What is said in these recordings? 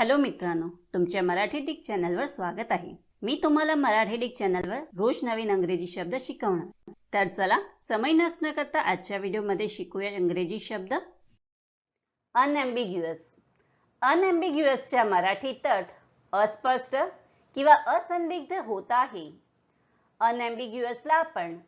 Hello मित्रांनो तुमच्या Marathi Dick चॅनलवर स्वागत आहे. मी तुम्हाला मराठी डिक चॅनलवर रोज नवीन अंग्रेजी शब्द शिकवणार. तर चला समय नसणं करता आजच्या व्हिडिओमध्ये शिकूया इंग्रजी शब्द. अनएम्बिग्युअस अनएम्बिग्युअसच्या मराठीत अर्थ अस्पष्ट किंवा असंदिग्ध होत आहे. अनएम्बिग्युअसला आपण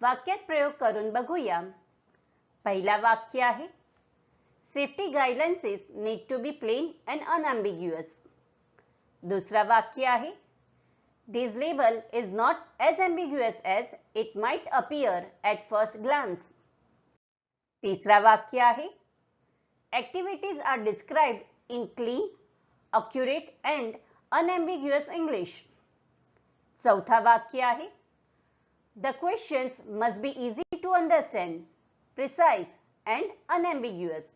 वाक्यात प्रयोग करून बघूया. पहिला वाक्य आहे Safety guidelines need to be plain and unambiguous दुसरा वाक्य आहे this label is not as ambiguous as it might appear at first glance. तिसरा वाक्य आहे Activities are described in clean, accurate and unambiguous English. चौथा वाक्य आहे The questions must be easy to understand, precise and unambiguous.